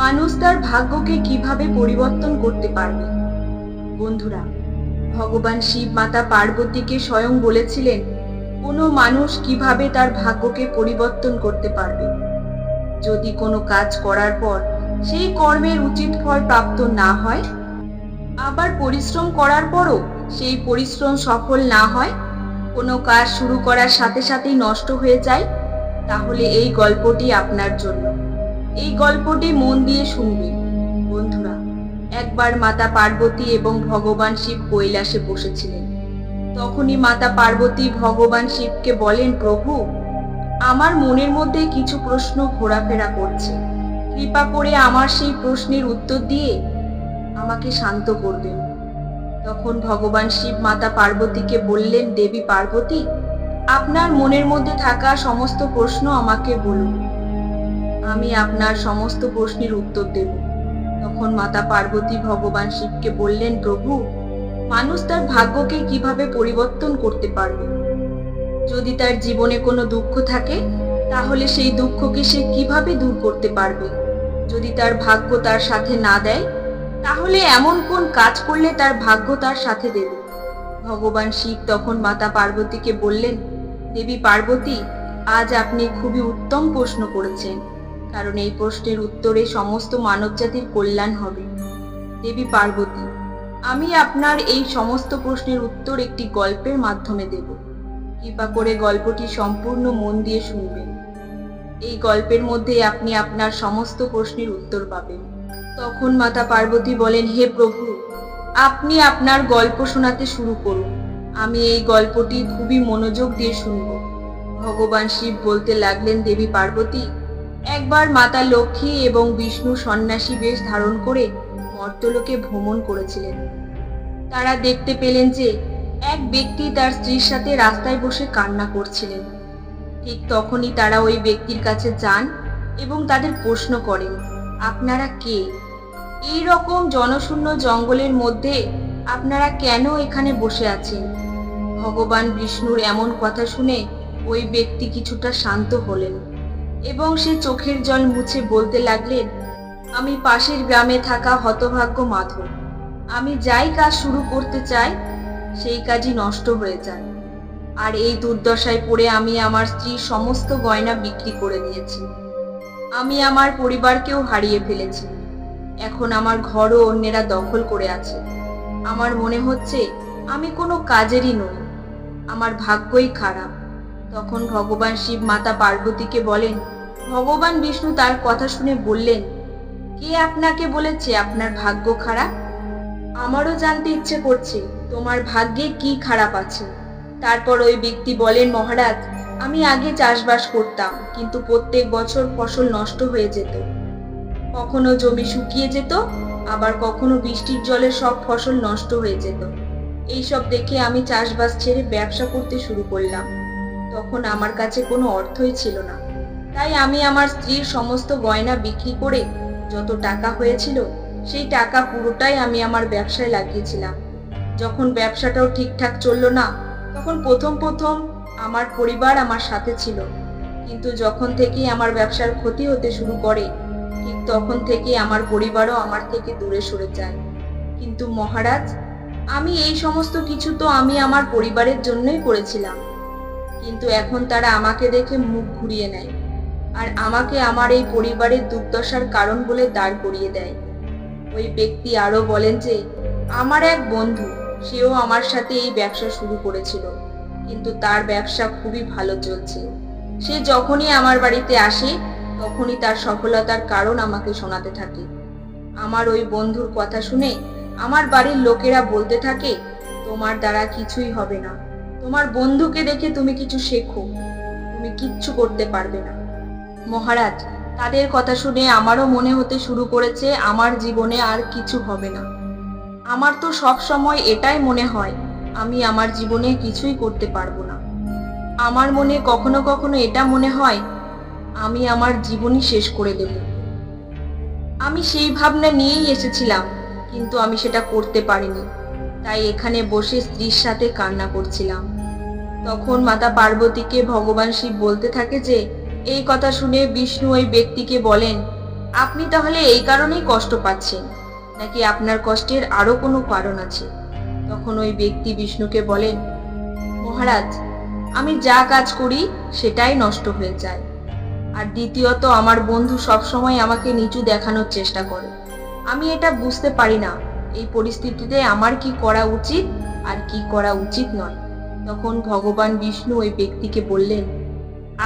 মানুষ তার ভাগ্যকে কীভাবে পরিবর্তন করতে পারবে? বন্ধুরা, ভগবান শিব মাতা পার্বতীকে স্বয়ং বলেছিলেন, কোনো মানুষ কীভাবে তার ভাগ্যকে পরিবর্তন করতে পারবে? যদি কোনো কাজ করার পর সেই কর্মের উচিত ফল প্রাপ্ত না হয়, আবার পরিশ্রম করার পরও সেই পরিশ্রম সফল না হয়, কোনো কাজ শুরু করার সাথে সাথেই নষ্ট হয়ে যায়, তাহলে এই গল্পটি আপনার জন্য। এই গল্পটি মন দিয়ে শুনবেন বন্ধুরা, একবার মাতা পার্বতী এবং ভগবান শিব কৈলাসে বসেছিলেন। তখনই মাতা পার্বতী ভগবান শিবকে বলেন, প্রভু, আমার মনের মধ্যে কিছু প্রশ্ন ঘোরাফেরা করছে। কৃপা করে আমার সেই প্রশ্নের উত্তর দিয়ে আমাকে শান্ত করবেন। তখন ভগবান শিব মাতা পার্বতীকে বললেন, দেবী পার্বতী, আপনার মনের মধ্যে থাকা সমস্ত প্রশ্ন আমাকে বলুন। আমি আপনার সমস্ত প্রশ্নের উত্তর দেব। তখন মাতা পার্বতী ভগবান শিবকে বললেন, প্রভু, মানুষ তার ভাগ্যকে কীভাবে পরিবর্তন করতে পারবে? যদি তার জীবনে কোনো দুঃখ থাকে, তাহলে সেই দুঃখকে সে কীভাবে দূর করতে পারবে? যদি তার ভাগ্য তার সাথে না দেয়, তাহলে এমন কোন কাজ করলে তার ভাগ্য তার সাথে দেবে? ভগবান শিব তখন মাতা পার্বতীকে বললেন, দেবী পার্বতী, আজ আপনি খুবই উত্তম প্রশ্ন করেছেন। কারণ এই প্রশ্নের উত্তরে সমস্ত মানবজাতির কল্যাণ হবে। দেবী পার্বতী, আমি আপনার এই সমস্ত প্রশ্নের উত্তর একটি গল্পের মাধ্যমে দেব। কৃপা করে গল্পটি সম্পূর্ণ মন দিয়ে শুনবেন। এই গল্পের মধ্যে আপনি আপনার সমস্ত প্রশ্নের উত্তর পাবেন। তখন মাতা পার্বতী বলেন, হে প্রভু, আপনি আপনার গল্প শোনাতে শুরু করুন। আমি এই গল্পটি খুবই মনোযোগ দিয়ে শুনব। ভগবান শিব বলতে লাগলেন, দেবী পার্বতী একবার মাতা লক্ষ্মী এবং বিষ্ণু সন্ন্যাসী বেশ ধারণ করে মর্তলোকে ভ্রমণ করেছিলেন। তারা দেখতে পেলেন যে এক ব্যক্তি তার স্ত্রীর সাথে রাস্তায় বসে কান্না করছিলেন। ঠিক তখনই তারা ওই ব্যক্তির কাছে যান এবং তাদের প্রশ্ন করেন, আপনারা কে? এই রকম জনশূন্য জঙ্গলের মধ্যে আপনারা কেন এখানে বসে আছেন? ভগবান বিষ্ণুর এমন কথা শুনে ওই ব্যক্তি কিছুটা শান্ত হলেন। এবং সে চোখের জল মুছে বলতে লাগলেন, আমি পাশের গ্রামে থাকা হতভাগ্য মাধব। আমি যাই কাজ শুরু করতে চাই, সেই কাজই নষ্ট হয়ে যায়। আর এই দুর্দশায় পড়ে আমি আমার স্ত্রীর সমস্ত গয়না বিক্রি করে দিয়েছি। আমি আমার পরিবারকেও হারিয়ে ফেলেছি। এখন আমার ঘরও অন্যেরা দখল করে আছে। আমার মনে হচ্ছে, আমি কোনো কাজেরই নই। আমার ভাগ্যই খারাপ। তখন ভগবান শিব মাতা পার্বতীকে বলেন, ভগবান বিষ্ণু তার কথা শুনে বললেন, কে আপনাকে বলেছে আপনার ভাগ্য খারাপ? আমারও জানতে ইচ্ছে করছে, তোমার ভাগ্যে কি খারাপ আছে? তারপর ওই ব্যক্তি বলেন, মহারাজ, আমি আগে চাষবাস করতাম, কিন্তু প্রত্যেক বছর ফসল নষ্ট হয়ে যেত। কখনো জমি শুকিয়ে যেত, আবার কখনো বৃষ্টির জলে সব ফসল নষ্ট হয়ে যেত। এইসব দেখে আমি চাষবাস ছেড়ে ব্যবসা করতে শুরু করলাম। তখন আমার কাছে কোনো অর্থই ছিল না। তাই আমি আমার স্ত্রীর সমস্ত গয়না বিক্রি করে যত টাকা হয়েছিল, সেই টাকা পুরোটাই আমি আমার ব্যবসায় লাগিয়েছিলাম। যখন ব্যবসাটাও ঠিকঠাক চলল না, তখন প্রথম প্রথম আমার পরিবার আমার সাথে ছিল। কিন্তু যখন থেকেই আমার ব্যবসার ক্ষতি হতে শুরু করে, ঠিক তখন থেকে আমার পরিবারও আমার থেকে দূরে সরে যায়। কিন্তু মহারাজ, আমি এই সমস্ত কিছু তো আমি আমার পরিবারের জন্যই করেছিলাম। কিন্তু এখন তারা আমাকে দেখে মুখ ঘুরিয়ে নেয় আর আমাকে আমার এই পরিবারের দুর্দশার কারণ বলে দাঁড় করিয়ে দেয়। ওই ব্যক্তি আরও বলেন যে, আমার এক বন্ধু, সেও আমার সাথে এই ব্যবসা শুরু করেছিল, কিন্তু তার ব্যবসা খুবই ভালো চলছে। সে যখনই আমার বাড়িতে আসে, তখনই তার সফলতার কারণ আমাকে শোনাতে থাকে। আমার ওই বন্ধুর কথা শুনে আমার বাড়ির লোকেরা বলতে থাকে, তোমার দ্বারা কিছুই হবে না। তোমার বন্ধুকে দেখে তুমি কিছু শেখো। তুমি কিচ্ছু করতে পারবে না। মহারাজ, তাদের কথা শুনে আমারও মনে হতে শুরু করেছে, আমার জীবনে আর কিছু হবে না। আমার তো সব সময় এটাই মনে হয়, আমি আমার জীবনে কিছুই করতে পারব না। আমার মনে কখনো কখনো এটা মনে হয়, আমি আমার জীবনই শেষ করে দেব। আমি সেই ভাবনা নিয়েই এসেছিলাম, কিন্তু আমি সেটা করতে পারিনি। তাই এখানে বসে স্ত্রীর সাথে কান্না করছিলাম। তখন মাতা পার্বতীকে ভগবান শিব বলতে থাকে যে, এই কথা শুনে বিষ্ণু ওই ব্যক্তিকে বলেন, আপনি তাহলে এই কারণেই কষ্ট পাচ্ছেন, নাকি আপনার কষ্টের আরও কোনো কারণ আছে? তখন ওই ব্যক্তি বিষ্ণুকে বলেন, মহারাজ, আমি যা কাজ করি সেটাই নষ্ট হয়ে যায়। আর দ্বিতীয়ত, আমার বন্ধু সবসময় আমাকে নিচু দেখানোর চেষ্টা করে। আমি এটা বুঝতে পারি না এই পরিস্থিতিতে আমার কি করা উচিত আর কি করা উচিত নয়। তখন ভগবান বিষ্ণু ওই ব্যক্তিকে বললেন,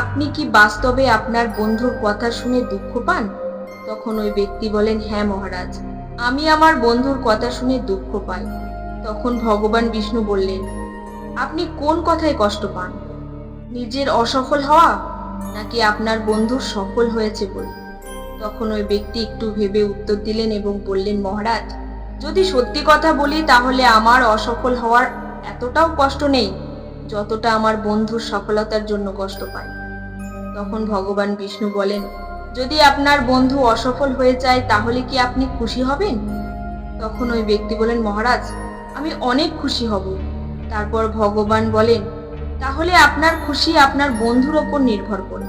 আপনি কি বাস্তবে আপনার বন্ধুর কথা শুনে দুঃখ পান? তখন ওই ব্যক্তি বলেন হ্যাঁ মহারাজ, আমি আমার বন্ধুর কথা শুনে দুঃখ পাই। তখন ভগবান বিষ্ণু বললেন, আপনি কোন কথায় কষ্ট পান? নিজের অসফল হওয়া নাকি আপনার বন্ধু সফল হয়েছে বলে? তখন ওই ব্যক্তি একটু ভেবে উত্তর দিলেন এবং বললেন, মহারাজ যদি সত্যি কথা বলি, তাহলে আমার অসফল হওয়ার এতটাও কষ্ট নেই যতটা আমার বন্ধুর সফলতার জন্য কষ্ট পাই। তখন ভগবান বিষ্ণু বলেন, যদি আপনার বন্ধু অসফল হয়ে যায়, তাহলে কি আপনি খুশি হবেন? তখন ওই ব্যক্তি বলেন, মহারাজ, আমি অনেক খুশি হব। তারপর ভগবান বলেন, তাহলে আপনার খুশি আপনার বন্ধুর ওপর নির্ভর করে।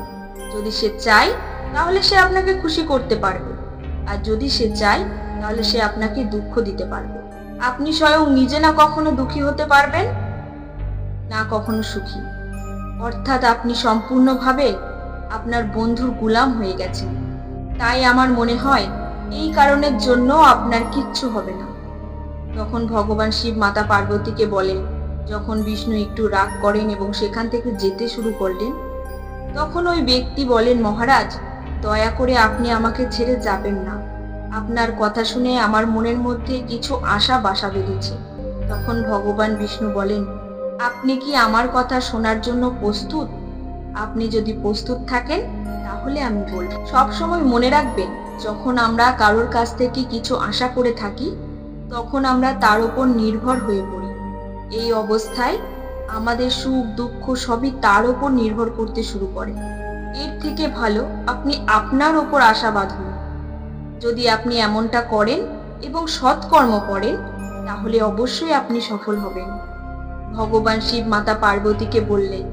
যদি সে চায়, তাহলে সে আপনাকে খুশি করতে পারবে। আর যদি সে চায় তাহলে সে আপনাকে দুঃখ দিতে পারবে। আপনি স্বয়ং নিজে না কখনো দুঃখী হতে পারবেন? না কখনো সুখী। অর্থাৎ আপনি সম্পূর্ণভাবে আপনার বন্ধুর গুলাম হয়ে গেছেন। তাই আমার মনে হয়, এই কারণের জন্য আপনার কিচ্ছু হবে না। তখন ভগবান শিব মাতা পার্বতীকে বলেন, যখন বিষ্ণু একটু রাগ করেন এবং সেখান থেকে যেতে শুরু করলেন, তখন ওই ব্যক্তি বলেন, মহারাজ, দয়া করে আপনি আমাকে ছেড়ে যাবেন না। আপনার কথা শুনে আমার মনের মধ্যে কিছু আশা বাসা বেঁধেছে। তখন ভগবান বিষ্ণু বলেন, আপনি কি আমার কথা শোনার জন্য প্রস্তুত? আপনি যদি প্রস্তুত থাকেন, তাহলে আমি বলব। সবসময় মনে রাখবেন, যখন আমরা কারোর কাছ থেকে কিছু আশা করে থাকি, তখন আমরা তার উপর নির্ভর হয়ে পড়ি। এই অবস্থায় আমাদের সুখ, দুঃখ সবই তার উপর নির্ভর করতে শুরু করে। এর থেকে ভালো, আপনি আপনার উপর আশা বাঁধুন যদি আপনি এমনটা করেন এবং সৎকর্ম করেন, তাহলে অবশ্যই আপনি সফল হবেন। ভগবান শিব মাতা পার্বতীকে বললেন,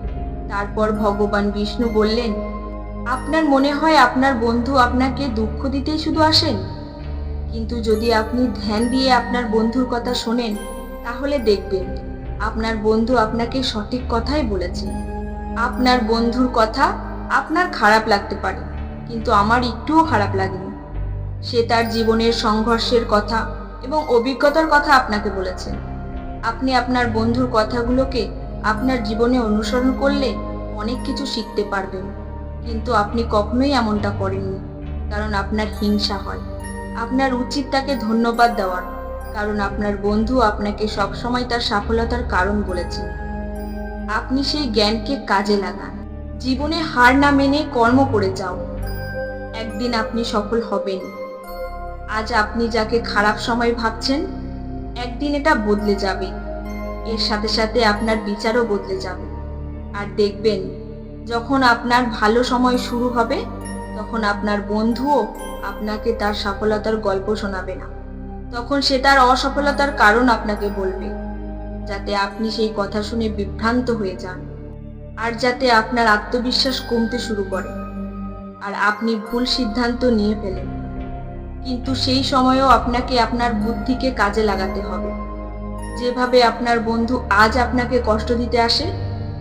তারপর ভগবান বিষ্ণু বললেন, আপনার মনে হয় আপনার বন্ধু আপনাকে দুঃখ দিতেই শুধু আসেন? কিন্তু যদি আপনি ধ্যান দিয়ে আপনার বন্ধুর কথা শোনেন, তাহলে দেখবেন, আপনার বন্ধু আপনাকে সঠিক কথাই বলেছে। আপনার বন্ধুর কথা আপনার খারাপ লাগতে পারে, কিন্তু আমার একটুও খারাপ লাগেনি। সে তার জীবনের সংঘর্ষের কথা এবং অভিজ্ঞতার কথা আপনাকে বলেছে। আপনি আপনার বন্ধুর কথাগুলোকে আপনার জীবনে অনুসরণ করলে অনেক কিছু শিখতে পারবেন। কিন্তু আপনি কখনোই এমনটা করেননি, কারণ আপনার হিংসা হয়। আপনার উচিত তাকে ধন্যবাদ দেওয়ার, কারণ আপনার বন্ধু আপনাকে সবসময় তার সফলতার কারণ বলেছে। আপনি সেই জ্ঞানকে কাজে লাগান। জীবনে হার না মেনে কর্ম করে যাও। একদিন আপনি সফল হবেন আজ আপনি যাকে খারাপ সময় ভাবছেন, একদিন এটা বদলে যাবে। এর সাথে সাথে আপনার বিচারও বদলে যাবে। আর দেখবেন, যখন আপনার ভালো সময় শুরু হবে, তখন আপনার বন্ধুও আপনাকে তার সফলতার গল্প শোনাবে না। তখন সে তার অসফলতার কারণ আপনাকে বলবে, যাতে আপনি সেই কথা শুনে বিভ্রান্ত হয়ে যান, আর যাতে আপনার আত্মবিশ্বাস কমতে শুরু করে। আর আপনি ভুল সিদ্ধান্ত নিয়ে ফেলেন। কিন্তু সেই সময়েও আপনাকে আপনার বুদ্ধিকে কাজে লাগাতে হবে। যেভাবে আপনার বন্ধু আজ আপনাকে কষ্ট দিতে আসে,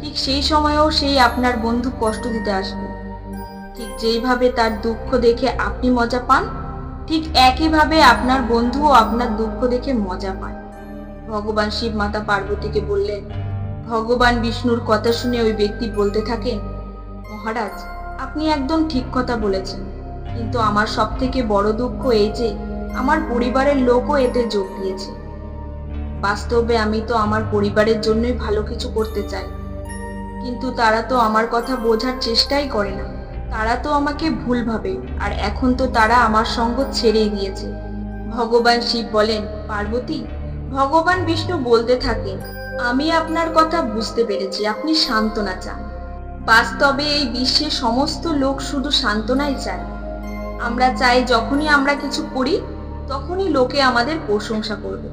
ঠিক সেই সময়েও সেই আপনার বন্ধু কষ্ট দিতে আসবে। ঠিক যেইভাবে তার দুঃখ দেখে আপনি মজা পান, ঠিক একইভাবে আপনার বন্ধুও আপনার দুঃখ দেখে মজা পায়। ভগবান শিব মাতা পার্বতীকে বললেন, ভগবান বিষ্ণুর কথা শুনে ওই ব্যক্তি বলতে থাকেন, মহারাজ, আপনি একদম ঠিক কথা বলেছেন। কিন্তু আমার সব থেকে বড় দুঃখ এই যে, আমার পরিবারের লোকও এতে যোগ দিয়েছে। বাস্তবে আমি তো আমার পরিবারের জন্যই ভালো কিছু করতে চাই। কিন্তু তারা তো আমার কথা বোঝার চেষ্টাই করে না। তারা তো আমাকে ভুল ভাবে, আর এখন তো তারা আমার সঙ্গ ছেড়েই দিয়েছে। ভগবান শিব বলেন, পার্বতী, ভগবান বিষ্ণু বলতে থাকেন, আমি আপনার কথা বুঝতে পেরেছি, আপনি সান্ত্বনা চান। বাস্তবে এই বিশ্বের সমস্ত লোক শুধু সান্ত্বনাই চায়। আমরা চাই যখনই আমরা কিছু করি, তখনই লোকে আমাদের প্রশংসা করবে।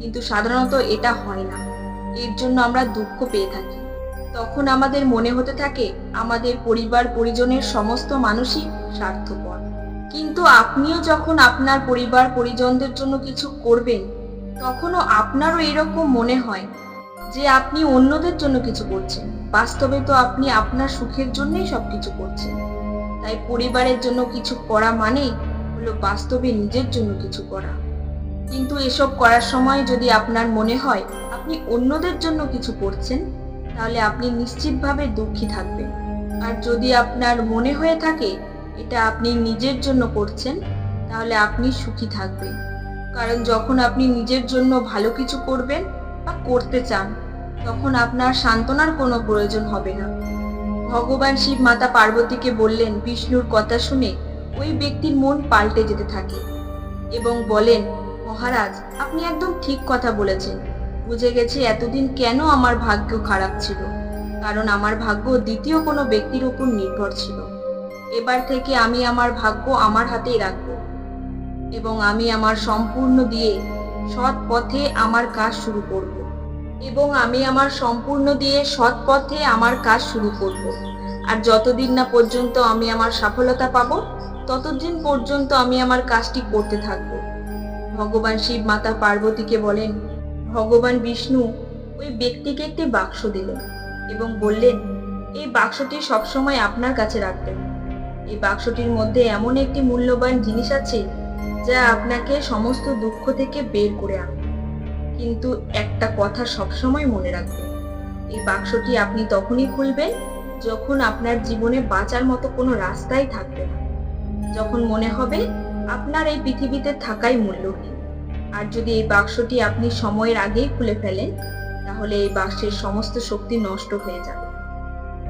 কিন্তু সাধারণত এটা হয় না। এর জন্য আমরা দুঃখ পেয়ে থাকি। তখন আমাদের মনে হতে থাকে, আমাদের পরিবার পরিজনের সমস্ত মানুষই স্বার্থপর। কিন্তু আপনিও যখন আপনার পরিবার পরিজনদের জন্য কিছু করবেন, তখনও আপনারও এরকম মনে হয় যে আপনি অন্যদের জন্য কিছু করছেন। বাস্তবে তো আপনি আপনার সুখের জন্যই সবকিছু করছেন। তাই পরিবারের জন্য কিছু করা মানেই হলো বাস্তবে নিজের জন্য কিছু করা। কিন্তু এসব করার সময় যদি আপনার মনে হয় আপনি অন্যদের জন্য কিছু করছেন, তাহলে আপনি নিশ্চিতভাবে দুঃখী থাকবেন। আর যদি আপনার মনে হয়ে থাকে এটা আপনি নিজের জন্য করছেন, তাহলে আপনি সুখী থাকবেন। কারণ যখন আপনি নিজের জন্য ভালো কিছু করবেন বা করতে চান, তখন আপনার সান্ত্বনার কোনো প্রয়োজন হবে না। ভগবান শিব মাতা পার্বতীকে বললেন, বিষ্ণুর কথা শুনে ওই ব্যক্তির মন পাল্টে যেতে থাকে এবং বলেন, মহারাজ, আপনি একদম ঠিক কথা বলেছেন। বুঝে গেছি এতদিন কেন আমার ভাগ্য খারাপ ছিল, কারণ আমার ভাগ্য দ্বিতীয় কোনো ব্যক্তির উপর নির্ভর ছিল। এবার থেকে আমি আমার ভাগ্য আমার হাতেই রাখব এবং আমি আমার সম্পূর্ণ দিয়ে সৎ পথে আমার কাজ শুরু করব। এবং আমি আমার সম্পূর্ণ দিয়ে সৎ পথে আমার কাজ শুরু করব। আর যতদিন না পর্যন্ত আমি আমার সফলতা পাবো, ততদিন পর্যন্ত আমি আমার কাজটি করতে থাকব। ভগবান শিব মাতা পার্বতীকে বলেন, ভগবান বিষ্ণু ওই ব্যক্তিকে একটি বাক্স দিলেন এবং বললেন, এই বাক্সটি সবসময় আপনার কাছে রাখবেন। এই বাক্সটির মধ্যে এমন একটি মূল্যবান জিনিস আছে যা আপনাকে সমস্ত দুঃখ থেকে বের করে আনবে। কিন্তু একটা কথা সবসময় মনে রাখবেন। এই বাক্সটি আপনি তখনই খুলবেন যখন আপনার জীবনে বাঁচার মতো কোনো রাস্তাই থাকবে না। যখন মনে হবে আপনার এই পৃথিবীতে থাকাই মূল্যহীন আর যদি এই বাক্সটি আপনি সময়ের আগেই খুলে ফেলেন, তাহলে এই বাক্সের সমস্ত শক্তি নষ্ট হয়ে যাবে।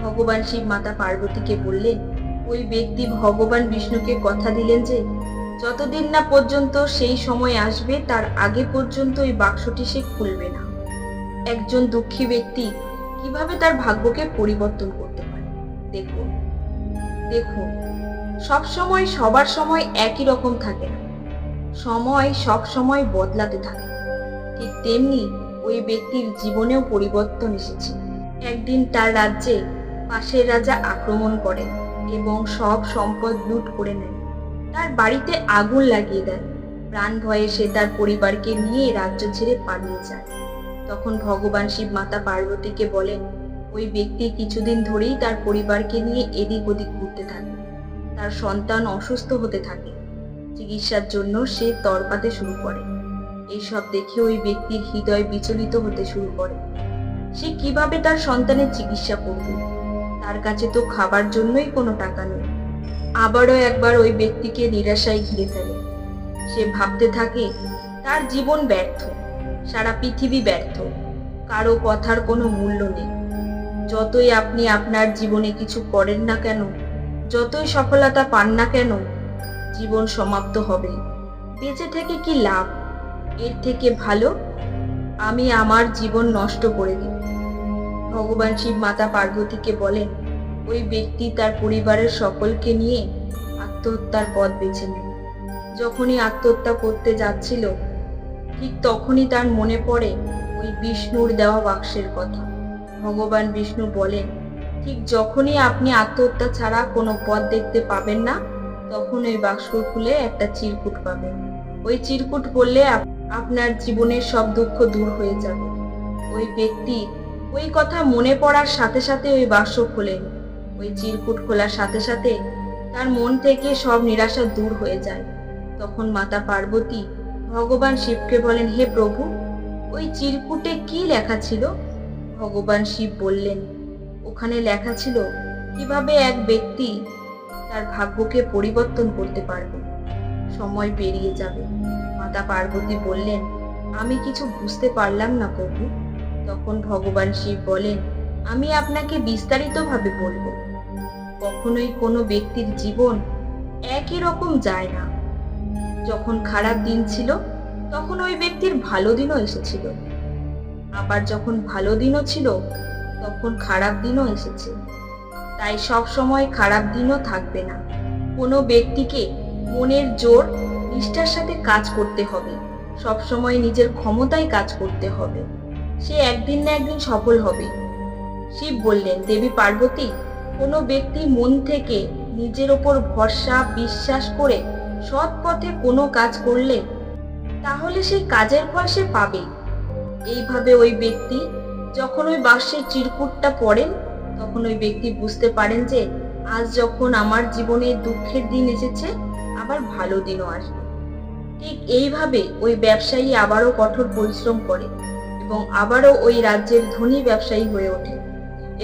ভগবান শিব মাতা পার্বতীকে বললেন, ওই ব্যক্তি ভগবান বিষ্ণুকে কথা দিলেন যে যতদিন না পর্যন্ত সেই সময় আসবে, তার আগে পর্যন্ত ওই বাক্সটি সে খুলবে না। একজন দুঃখী ব্যক্তি কীভাবে তার ভাগ্যকে পরিবর্তন করতে পারে? দেখুন। দেখুন, সব সময় সবার সময় একই রকম থাকে না। সময় সব সময় বদলাতে থাকে। ঠিক তেমনি ওই ব্যক্তির জীবনেও পরিবর্তন এসেছে। একদিন তার রাজ্যে পাশের রাজা আক্রমণ করেন এবং সব সম্পদ লুট করে নেন। তার বাড়িতে আগুন লাগিয়ে দেয়। প্রাণ ভয়ে সে তার পরিবারকে নিয়ে রাজ্য ছেড়ে পালিয়ে যায়। তখন ভগবান শিব মাতা পার্বতীকে বলেন, ওই ব্যক্তি কিছুদিন ধরেই তার পরিবারকে নিয়ে এদিক ওদিক ঘুরতে থাকে। তার সন্তান অসুস্থ হতে থাকে। চিকিৎসার জন্য সে তরপাতে শুরু করে। এইসব দেখে ওই ব্যক্তির হৃদয় বিচলিত হতে শুরু করে। সে কীভাবে তার সন্তানের চিকিৎসা করবে? তার কাছে তো খাবার জন্যই কোনো টাকা নেই। আবারও একবার ওই ব্যক্তিকে নিরাশায় ঘিরে ফেলে। সে ভাবতে থাকে, তার জীবন ব্যর্থ, সারা পৃথিবী ব্যর্থ, কারও কথার কোনো মূল্য নেই। যতই আপনি আপনার জীবনে কিছু করেন না কেন, যতই সফলতা পান না কেন, জীবন সমাপ্ত হবে। বেঁচে থেকে কি লাভ? এর থেকে ভালো, আমি আমার জীবন নষ্ট করে দিই। ভগবান শিব মাতা পার্বতীকে বলেন ওই ব্যক্তি তার পরিবারের সকলকে নিয়ে আত্মহত্যার পথ বেছে নেয়। যখনই আত্মহত্যা করতে যাচ্ছিল, ঠিক তখনই তার মনে পড়ে ওই বিষ্ণুর দেওয়া বাক্সের কথা। ভগবান বিষ্ণু বলেন, ঠিক যখনই আপনি আত্মহত্যা ছাড়া কোনো পথ দেখতে পাবেন না, তখন ওই বাক্স খুলে একটা চিরকুট পাবেন। ওই চিরকুট আপ- আপনার জীবনের সব দুঃখ দূর হয়ে যাবে। ওই ব্যক্তি ওই কথা মনে পড়ার সাথে সাথে ওই বাক্স খোলেন। ওই চিরকুট খোলার সাথে সাথে তার মন থেকে সব নিরাশা দূর হয়ে যায়। তখন মাতা পার্বতী ভগবান শিবকে বলেন, হে প্রভু, ওই চিরকুটে কি লেখা ছিল? ভগবান শিব বললেন, ওখানে লেখা ছিল কীভাবে এক ব্যক্তি তার ভাগ্যকে পরিবর্তন করতে পারবে? সময় পেরিয়ে যাবে। মাতা পার্বতী বললেন, আমি কিছু বুঝতে পারলাম না প্রভু। তখন ভগবান শিব বলেন, আমি আপনাকে বিস্তারিতভাবে বলব। কখনোই কোনো ব্যক্তির জীবন একই রকম যায় না। যখন খারাপ দিন ছিল, তখন ওই ব্যক্তির ভালো দিনও এসেছিল। আবার যখন ভালো দিনও ছিল, তখন খারাপ দিনও এসেছে। তাই সব সময় খারাপ দিনও থাকবে না। কোনো ব্যক্তিকে মনের জোর, নিষ্ঠার সাথে কাজ করতে হবে। সব সময় নিজের ক্ষমতায় কাজ করতে হবে। সে একদিন না একদিন সফল হবে। শিব বললেন, দেবী পার্বতী কোনো ব্যক্তি মন থেকে নিজের ওপর ভরসা, বিশ্বাস করে সৎ পথে কোনো কাজ করলে, তাহলে সেই কাজের ফল সে পাবে এইভাবে ওই ব্যক্তি যখন ওই বাঁশের চিরকুটটা পড়েন তখন ওই ব্যক্তি বুঝতে পারেন যে, আজ যখন আমার জীবনে দুঃখের দিন এসেছে, আবার ভালো দিনও আসবে। ঠিক এইভাবে ওই ব্যবসায়ী আবারও কঠোর পরিশ্রম করে এবং আবারও ওই রাজ্যের ধনী ব্যবসায়ী হয়ে ওঠে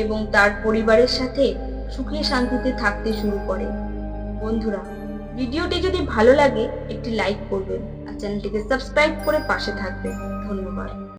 এবং তার পরিবারের সাথে সুখে শান্তিতে থাকতে শুরু করে। বন্ধুরা, ভিডিওটি যদি ভালো লাগে, একটি লাইক করবেন আর চ্যানেলটিকে সাবস্ক্রাইব করে পাশে থাকবেন। ধন্যবাদ।